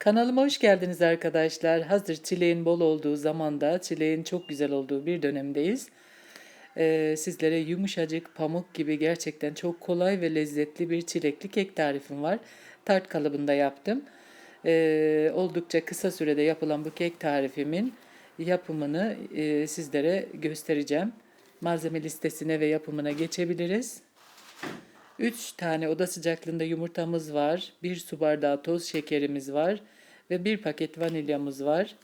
Kanalıma hoş geldiniz arkadaşlar. Hazır çileğin bol olduğu zamanda, çileğin çok güzel olduğu bir dönemdeyiz. Ee, sizlere yumuşacık, pamuk gibi gerçekten çok kolay ve lezzetli bir çilekli kek tarifim var. Tart kalıbında yaptım. Ee, oldukça kısa sürede yapılan bu kek tarifimin yapımını e, sizlere göstereceğim. Malzeme listesine ve yapımına geçebiliriz. 3 tane oda sıcaklığında yumurtamız var. 1 su bardağı toz şekerimiz var. Ve 1 paket vanilyamız var.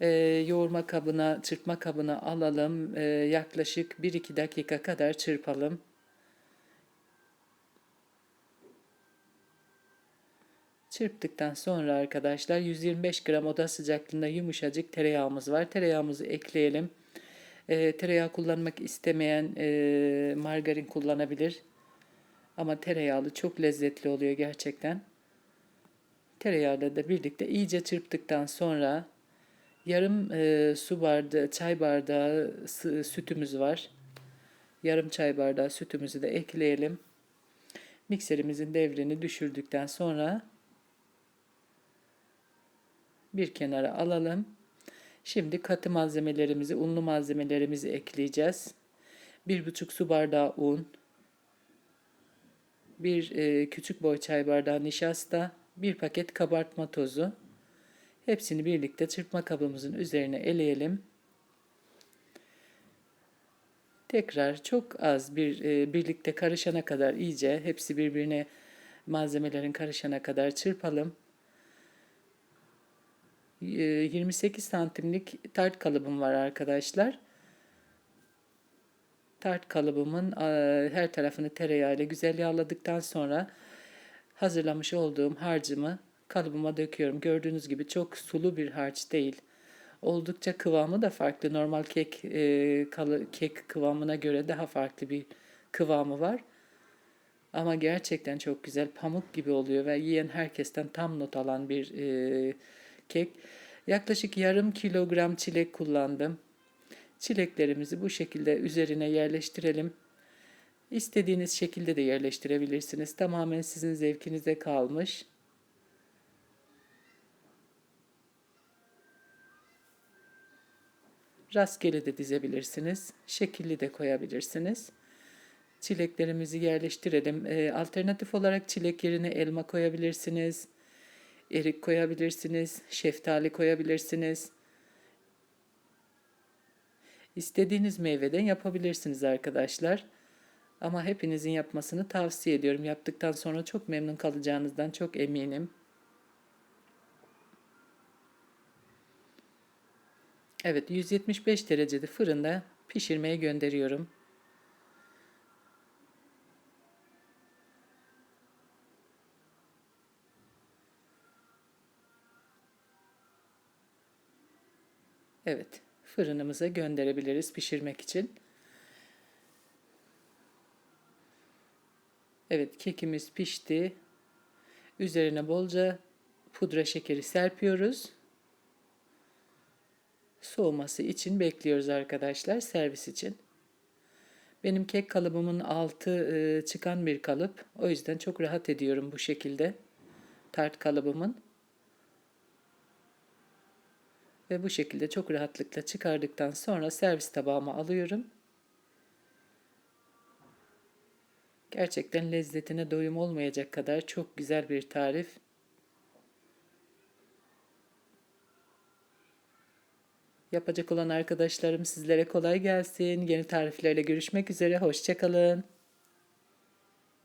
Ee, yoğurma kabına, çırpma kabına alalım. Ee, yaklaşık 1-2 dakika kadar çırpalım. Çırptıktan sonra arkadaşlar 125 gram oda sıcaklığında yumuşacık tereyağımız var. Tereyağımızı ekleyelim. Ee, tereyağı kullanmak istemeyen e, margarin kullanabilir. Ama tereyağlı çok lezzetli oluyor gerçekten. Tereyağıyla da birlikte iyice çırptıktan sonra yarım e, su bardağı, çay bardağı sütümüz var. Yarım çay bardağı sütümüzü de ekleyelim. Mikserimizin devrini düşürdükten sonra bir kenara alalım. Şimdi katı malzemelerimizi, unlu malzemelerimizi ekleyeceğiz. Bir buçuk su bardağı un, bir e, küçük boy çay bardağı nişasta, bir paket kabartma tozu. Hepsini birlikte çırpma kabımızın üzerine eleyelim. Tekrar çok az bir e, birlikte karışana kadar iyice hepsi birbirine malzemelerin karışana kadar çırpalım. E, 28 santimlik tart kalıbım var arkadaşlar. Tart kalıbımın her tarafını tereyağıyla güzel yağladıktan sonra hazırlamış olduğum harcımı kalıbıma döküyorum. Gördüğünüz gibi çok sulu bir harç değil. Oldukça kıvamı da farklı. Normal kek e, kalı, kek kıvamına göre daha farklı bir kıvamı var. Ama gerçekten çok güzel pamuk gibi oluyor ve yiyen herkesten tam not alan bir e, kek. Yaklaşık yarım kilogram çilek kullandım. Çileklerimizi bu şekilde üzerine yerleştirelim. İstediğiniz şekilde de yerleştirebilirsiniz. Tamamen sizin zevkinize kalmış. Rastgele de dizebilirsiniz. Şekilli de koyabilirsiniz. Çileklerimizi yerleştirelim. Ee, alternatif olarak çilek yerine elma koyabilirsiniz. Erik koyabilirsiniz. Şeftali koyabilirsiniz. İstediğiniz meyveden yapabilirsiniz arkadaşlar. Ama hepinizin yapmasını tavsiye ediyorum. Yaptıktan sonra çok memnun kalacağınızdan çok eminim. Evet 175 derecede fırında pişirmeye gönderiyorum. Evet fırınımıza gönderebiliriz pişirmek için. Evet kekimiz pişti. Üzerine bolca pudra şekeri serpiyoruz. Soğuması için bekliyoruz arkadaşlar servis için. Benim kek kalıbımın altı e, çıkan bir kalıp. O yüzden çok rahat ediyorum bu şekilde. Tart kalıbımın. Ve bu şekilde çok rahatlıkla çıkardıktan sonra servis tabağıma alıyorum. Gerçekten lezzetine doyum olmayacak kadar çok güzel bir tarif. Yapacak olan arkadaşlarım sizlere kolay gelsin. Yeni tariflerle görüşmek üzere. Hoşçakalın.